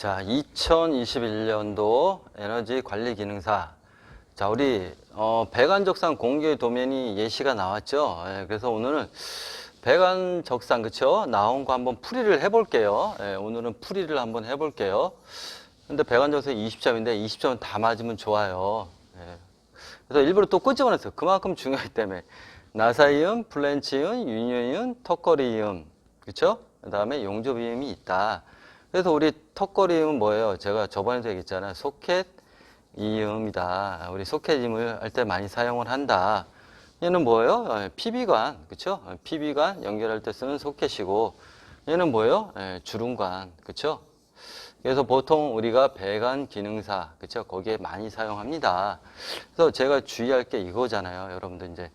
자, 2021년도 에너지 관리 기능사. 자, 우리 어, 배관적상 공개 도면이 예시가 나왔죠. 예, 그래서 오늘은 배관적상 그쵸? 나온 거 한번 풀이를 해볼게요. 예, 오늘은 풀이를 한번 해볼게요. 근데 배관적상 20점인데 20점 다 맞으면 좋아요. 예. 그래서 일부러 또 끄집어냈어요. 그만큼 중요하기 때문에 나사이음, 플랜치음, 유니온, 턱걸이음, 그렇죠? 그다음에 용접이음이 있다. 그래서 우리 턱걸이음은 뭐예요? 제가 저번에도 얘기했잖아요. 소켓 이음이다. 우리 소켓임을 할 때 많이 사용을 한다. 얘는 뭐예요? 어, PB관, 그렇죠? PB관 연결할 때 쓰는 소켓이고 얘는 뭐예요? 예, 주름관, 그렇죠? 그래서 보통 우리가 배관 기능사, 그쵸? 거기에 많이 사용합니다. 그래서 제가 주의할 게 이거잖아요. 여러분들 이제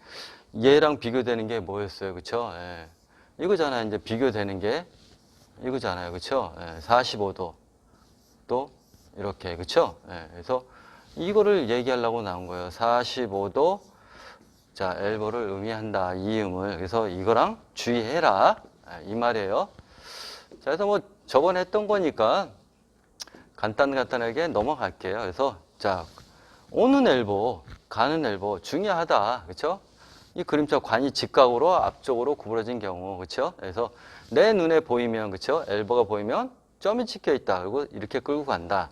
얘랑 비교되는 게 뭐였어요? 그쵸? 예. 이거잖아요. 이제 비교되는 게 이거잖아요. 그쵸? 예. 45도. 또 이렇게. 그쵸? 예. 그래서 이거를 얘기하려고 나온 거예요. 45도. 자, 엘보를 의미한다. 이 음을. 그래서 이거랑 주의해라. 예, 이 말이에요. 자, 그래서 뭐 저번에 했던 거니까 간단간단하게 넘어갈게요. 그래서 자 오는 엘보, 가는 엘보 중요하다. 그렇죠? 이 그림자 관이 직각으로 앞쪽으로 구부러진 경우, 그렇죠? 그래서 내 눈에 보이면 그렇죠? 엘보가 보이면 점이 찍혀 있다. 그리고 이렇게 끌고 간다.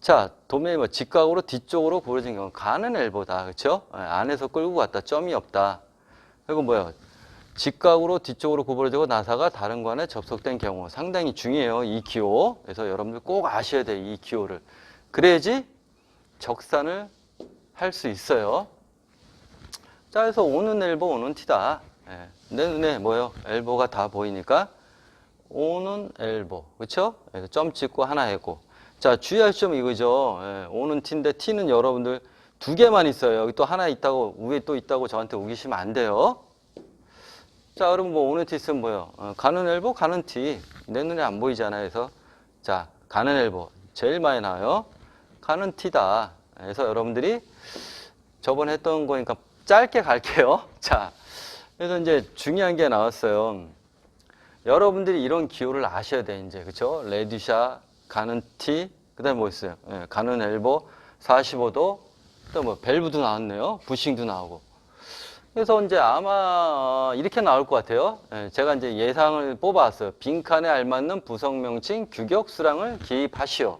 자, 도면이 뭐 직각으로 뒤쪽으로 구부러진 경우 가는 엘보다. 그렇죠? 예, 안에서 끌고 갔다. 점이 없다. 그리고 뭐요? 직각으로 뒤쪽으로 구부러지고 나사가 다른 관에 접속된 경우 상당히 중요해요. 이 기호. 그래서 여러분들 꼭 아셔야 돼요. 이 기호를. 그래야지 적산을 할 수 있어요. 자, 그래서 오는 엘보, 오는 티다. 예. 내 눈에 뭐요? 엘보가 다 보이니까 오는 엘보. 그쵸? 그래서 점 찍고 하나 했고. 자, 주의할 점 이거죠. 예. 오는 티인데 티는 여러분들 두 개만 있어요. 여기 또 하나 있다고, 위에 또 있다고 저한테 우기시면 안 돼요. 자, 그럼 뭐 오는 티 있으면 뭐요? 어, 가는 엘보, 가는 티. 내 눈에 안 보이잖아요. 그래서 자, 가는 엘보 제일 많이 나와요. 가는 티다. 그래서 여러분들이 저번에 했던 거니까 짧게 갈게요. 자, 그래서 이제 중요한 게 나왔어요. 여러분들이 이런 기호를 아셔야 돼, 이제. 그쵸? 레디샤, 가는 티, 그 다음에 뭐 있어요? 예, 가는 엘보, 45도, 또 뭐, 밸브도 나왔네요. 부싱도 나오고. 그래서 이제 아마 이렇게 나올 것 같아요. 예, 제가 이제 예상을 뽑아왔어요. 빈칸에 알맞는 부성 명칭 규격 수량을 기입하시오.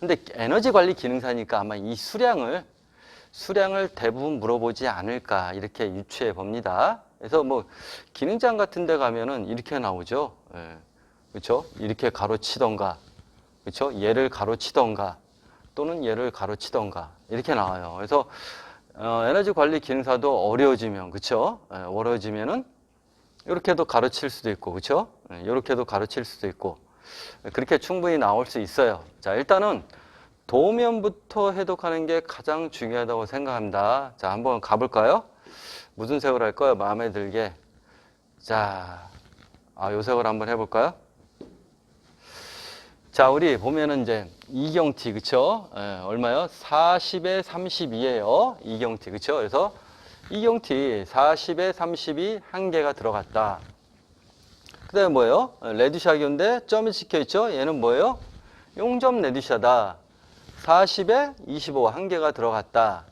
근데 에너지 관리 기능사니까 아마 이 수량을 수량을 대부분 물어보지 않을까 이렇게 유추해 봅니다. 그래서 뭐 기능장 같은 데 가면은 이렇게 나오죠. 예. 그렇죠? 이렇게 가로치던가. 그렇죠? 얘를 가로치던가 또는 얘를 가로치던가 이렇게 나와요. 그래서 어, 에너지 관리 기능사도 어려워지면, 그쵸? 예, 어려워지면은, 이렇게도 가르칠 수도 있고, 그쵸? 예, 이렇게도 가르칠 수도 있고, 예, 그렇게 충분히 나올 수 있어요. 자, 일단은 도면부터 해독하는 게 가장 중요하다고 생각합니다. 자, 한번 가볼까요? 무슨 색을 할까요? 마음에 들게. 자, 아, 요 색을 한번 해볼까요? 자, 우리 보면은 이제 이경티, 그쵸? 예, 얼마요? 40에 32예요. 이경티, 그쵸? 그래서 이경티 40에 32 한 개가 들어갔다. 그 다음에 뭐예요? 레드샤기인데 점이 찍혀 있죠? 얘는 뭐예요? 용점 레드샤다. 40에 25 한 개가 들어갔다.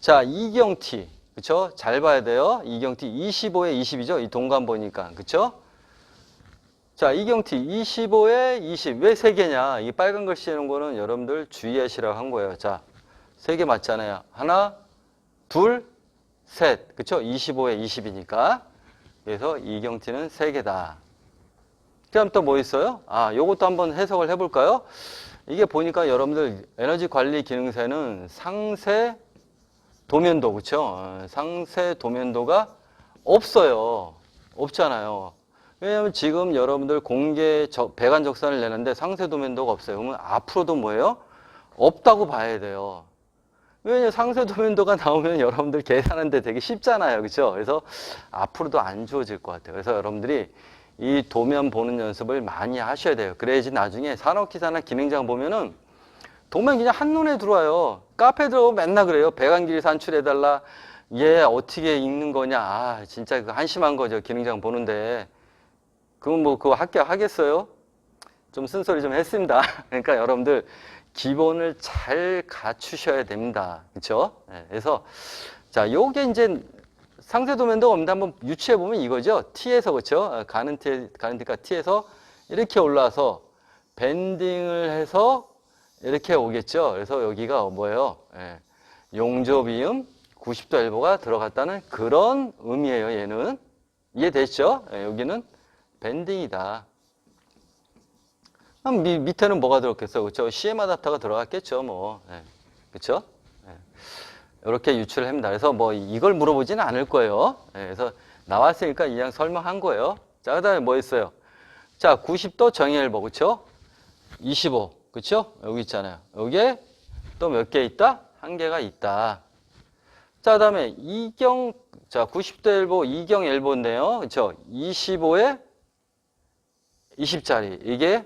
자, 이경티, 그쵸? 잘 봐야 돼요. 이경티 25에 20이죠? 이 동간 보니까, 그쵸? 자, 이경티 25에 20. 왜세 개냐? 이 빨간 글씨 하는 거는 여러분들 주의하시라고 한 거예요. 자, 세개 맞잖아요. 하나, 둘, 셋. 그쵸? 25에 20이니까. 그래서 이경티는 세 개다. 그 다음 또 뭐 있어요? 아, 요것도 한번 해석을 해볼까요? 이게 보니까 여러분들 에너지 관리 기능사는 상세 도면도? 어, 상세 도면도가 없어요. 없잖아요. 왜냐하면 지금 여러분들 공개 적- 배관 적산을 내는데 상세 도면도가 없어요. 그러면 앞으로도 뭐예요? 없다고 봐야 돼요. 왜냐면 상세 도면도가 나오면 여러분들 계산하는데 되게 쉽잖아요. 그렇죠? 그래서 앞으로도 안 좋아질 것 같아요. 그래서 여러분들이 이 도면 보는 연습을 많이 하셔야 돼요. 그래야지 나중에 산업기사나 기능장 보면은 도면 그냥 한눈에 들어와요. 카페 들어오면 맨날 그래요. 배관길 산출해달라. 얘 어떻게 읽는 거냐. 아, 진짜 그 한심한 거죠. 기능장 보는데. 그건 뭐 그거 합격하겠어요? 좀 쓴소리 좀 했습니다. 그러니까 여러분들 기본을 잘 갖추셔야 됩니다. 그렇죠? 그래서 자, 요게 이제 상세 도면도 없는데 한번 유추해 보면 이거죠. T에서 그렇죠? 가는 T 가는 T가 T에서 이렇게 올라와서 밴딩을 해서 이렇게 오겠죠. 그래서 여기가 뭐예요? 예, 용접 이음 90도 엘보가 들어갔다는 그런 의미예요. 얘는 이해되시죠? 예, 여기는 밴딩이다. 그럼 미, 밑에는 뭐가 들어갔겠어? 그렇죠? CM 아답터가 들어갔겠죠. 뭐. 예, 그렇죠? 이렇게 유출을 합니다. 그래서 뭐 이걸 물어보지는 않을 거예요. 예, 그래서 나왔으니까 이양 설명한 거예요. 자, 그 다음에 뭐 있어요? 자, 90도 정의엘보 그렇죠? 25 그렇죠? 여기 있잖아요. 여기에 또 몇 개 있다? 한 개가 있다. 자, 그 다음에 이경 자, 90도 엘보 이경 엘보인데요. 그렇죠? 25에 20짜리 이게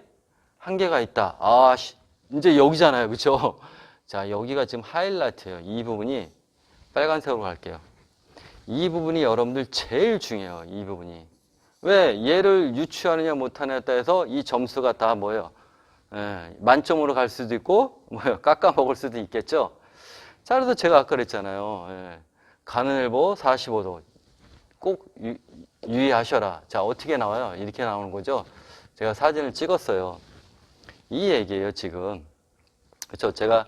한 개가 있다. 아, 씨, 이제 여기잖아요. 그렇죠? 자, 여기가 지금 하이라이트예요. 이 부분이 빨간색으로 갈게요. 이 부분이 여러분들 제일 중요해요. 이 부분이. 왜 얘를 유추하느냐 못하느냐에 따라서 이 점수가 다 뭐예요? 예, 만점으로 갈 수도 있고 뭐예요? 깎아 먹을 수도 있겠죠. 자, 그래서 제가 아까 그랬잖아요. 예, 가는 일보 45도 꼭 유, 유의하셔라. 자, 어떻게 나와요? 이렇게 나오는 거죠. 제가 사진을 찍었어요. 이 얘기예요, 지금. 그렇죠? 제가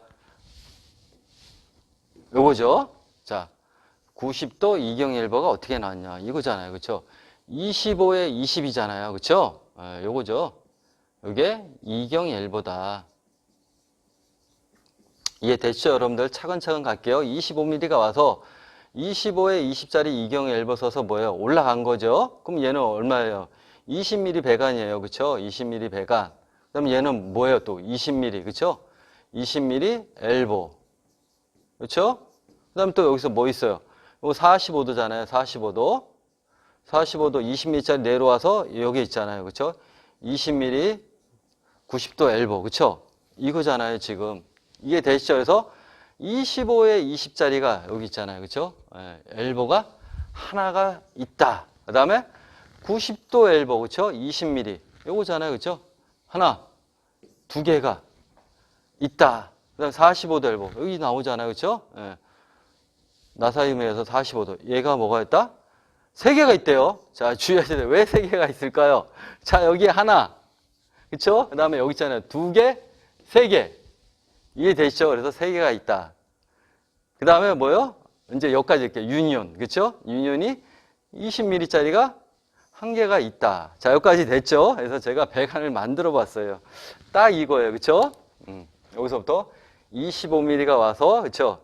요거죠. 자, 90도 이경일보가 어떻게 나왔냐 이거잖아요, 그렇죠? 25에 20이잖아요, 그렇죠? 예, 요거죠. 요게 이경일보다 이해됐죠, 여러분들? 차근차근 갈게요. 25mm가 와서 25에 20짜리 이경일보 써서 뭐예요? 올라간 거죠. 그럼 얘는 얼마예요? 20mm 배관이에요, 그렇죠? 20mm 배관. 그럼 얘는 뭐예요? 또 20mm, 그렇죠? 20mm 엘보. 그렇죠? 그 다음 또 여기서 뭐 있어요? 이거 45도잖아요. 45도. 45도 20mm짜리 내려와서 여기 있잖아요. 그렇죠? 20mm 90도 엘보. 그렇죠? 이거잖아요, 지금. 이게 되시죠? 그래서 25에 20짜리가 여기 있잖아요. 그렇죠? 예, 엘보가 하나가 있다. 그다음에 90도 엘보. 그렇죠? 20mm. 요거잖아요. 그렇죠? 하나, 두 개가 있다. 그다음 45도 엘보. 여기 나오잖아요. 그렇죠? 예. 나사임에서 45도. 얘가 뭐가 있다? 세 개가 있대요. 자, 주의하셔야 돼요. 왜 세 개가 있을까요? 자, 여기 하나. 그쵸? 그 다음에 여기 있잖아요. 두 개, 세 개. 이해되시죠? 그래서 세 개가 있다. 그 다음에 뭐요? 이제 여기까지 이렇게 유니온. 그쵸? 유니온이 20mm짜리가 한 개가 있다. 자, 여기까지 됐죠? 그래서 제가 배관을 만들어 봤어요. 딱 이거예요. 그쵸? 음, 여기서부터 25mm가 와서, 그쵸?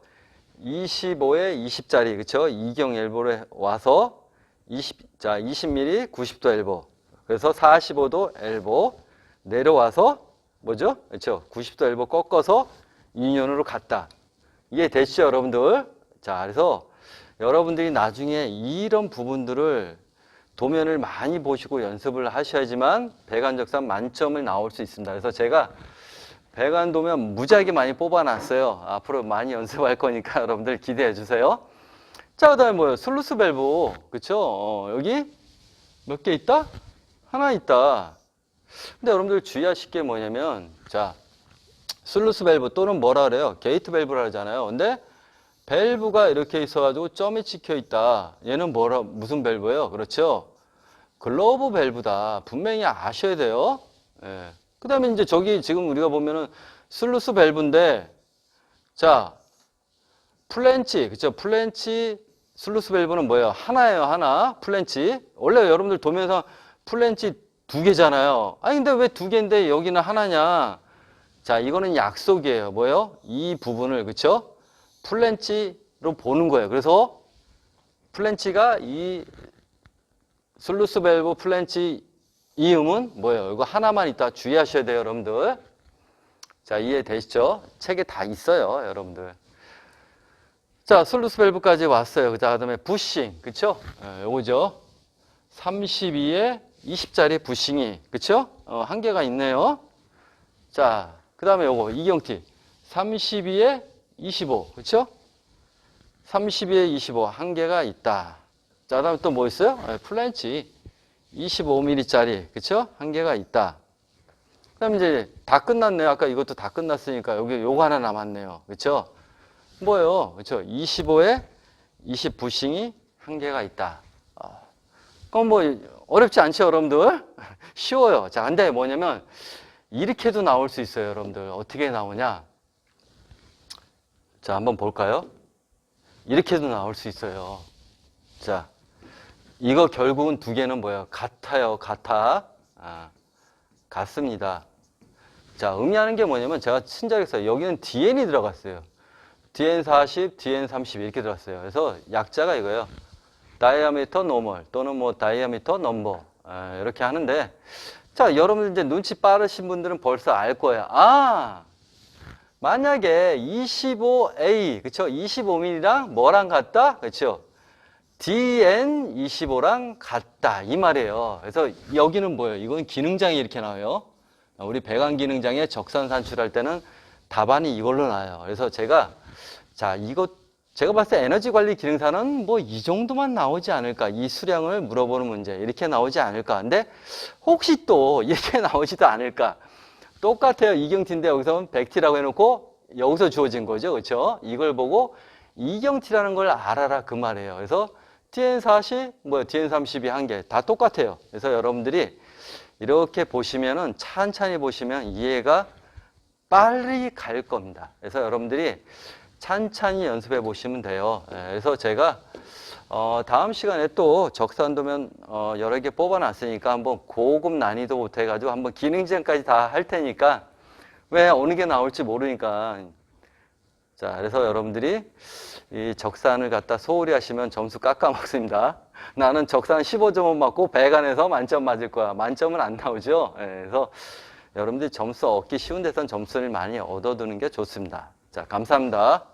25에 20짜리, 그쵸? 이경 엘보에 와서 20, 자, 20mm 90도 엘보. 그래서 45도 엘보 내려와서 뭐죠? 그쵸? 90도 엘보 꺾어서 유니온으로 갔다. 이해되시죠, 여러분들? 자, 그래서 여러분들이 나중에 이런 부분들을 도면을 많이 보시고 연습을 하셔야지만 배관적산 만점을 나올 수 있습니다. 그래서 제가 배관 도면 무지하게 많이 뽑아놨어요. 앞으로 많이 연습할 거니까 여러분들 기대해 주세요. 자, 그 다음에 뭐예요? 슬루스 밸브. 그쵸? 어, 여기 몇 개 있다? 하나 있다. 근데 여러분들 주의하실 게 뭐냐면, 자, 슬루스 밸브 또는 뭐라 그래요? 게이트 밸브라 하잖아요. 근데 밸브가 이렇게 있어가지고 점이 찍혀 있다. 얘는 뭐라, 무슨 밸브예요? 그렇죠? 글로브 밸브다. 분명히 아셔야 돼요. 예. 그 다음에 이제 저기 지금 우리가 보면은 슬루스 밸브인데, 자, 플랜치, 그쵸? 플랜치, 슬루스 밸브는 뭐예요? 하나예요, 하나. 플랜치. 원래 여러분들 도면상 플랜치 두 개잖아요. 아니, 근데 왜 두 개인데 여기는 하나냐? 자, 이거는 약속이에요. 뭐예요? 이 부분을, 그쵸? 플랜치로 보는 거예요. 그래서 플랜치가 이 슬루스 밸브 플랜치 이 음은 뭐예요? 이거 하나만 있다 주의하셔야 돼요, 여러분들. 자, 이해되시죠? 책에 다 있어요, 여러분들. 자, 슬루스 밸브까지 왔어요. 그 다음에 부싱, 그쵸? 예, 요거죠. 32에 20짜리 부싱이, 그쵸? 어, 한 개가 있네요. 자, 그 다음에 요거, 이경티. 32에 25, 그쵸? 32에 25, 한 개가 있다. 자, 그 다음에 또 뭐 있어요? 예, 플랜치. 25mm짜리, 그쵸? 한 개가 있다. 그다음 이제 다 끝났네요. 아까 이것도 다 끝났으니까 여기 요거 하나 남았네요. 그렇죠? 뭐예요? 그렇죠? 25에 20 부싱이 한 개가 있다. 어. 그럼 뭐 어렵지 않죠, 여러분들? 쉬워요. 자, 근데 뭐냐면 이렇게도 나올 수 있어요, 여러분들. 어떻게 나오냐? 자, 한번 볼까요? 이렇게도 나올 수 있어요. 자, 이거 결국은 두 개는 뭐예요? 같아요, 같아. 아, 같습니다. 자, 의미하는 게 뭐냐면 제가 친절했어요. 여기는 DN이 들어갔어요. DN40, DN30 이렇게 들어갔어요. 그래서 약자가 이거예요. 다이아미터 노멀 또는 뭐 다이아미터 넘버 아, 이렇게 하는데 자, 여러분들 이제 눈치 빠르신 분들은 벌써 알 거예요. 아, 만약에 25A, 그쵸? 25mm랑 뭐랑 같다? 그쵸? DN25랑 같다. 이 말이에요. 그래서 여기는 뭐예요? 이건 기능장이 이렇게 나와요. 우리 배관 기능장에 적산 산출할 때는 답안이 이걸로 나와요. 그래서 제가, 자, 이거, 제가 봤을 때 에너지 관리 기능사는 뭐 이 정도만 나오지 않을까. 이 수량을 물어보는 문제. 이렇게 나오지 않을까. 근데 혹시 또 이렇게 나오지도 않을까. 똑같아요. 이경티인데 여기서는 100T라고 해놓고 여기서 주어진 거죠. 그렇죠? 이걸 보고 이경티라는 걸 알아라 그 말이에요. 그래서 TN40, 뭐 TN30이 한개 다 똑같아요. 그래서 여러분들이 이렇게 보시면은 찬찬히 보시면 이해가 빨리 갈 겁니다. 그래서 여러분들이 찬찬히 연습해 보시면 돼요. 예, 그래서 제가 어, 다음 시간에 또 적산도면 어, 여러 개 뽑아놨으니까 한번 고급 난이도부터 해가지고 한번 기능지까지 다 할 테니까 왜 어느 게 나올지 모르니까 자 그래서 여러분들이 이 적산을 갖다 소홀히 하시면 점수 깎아 먹습니다. 나는 적산 15점은 맞고 배관에서 만점 맞을 거야. 만점은 안 나오죠. 예, 그래서 여러분들이 점수 얻기 쉬운 데선 점수를 많이 얻어두는 게 좋습니다. 자 감사합니다.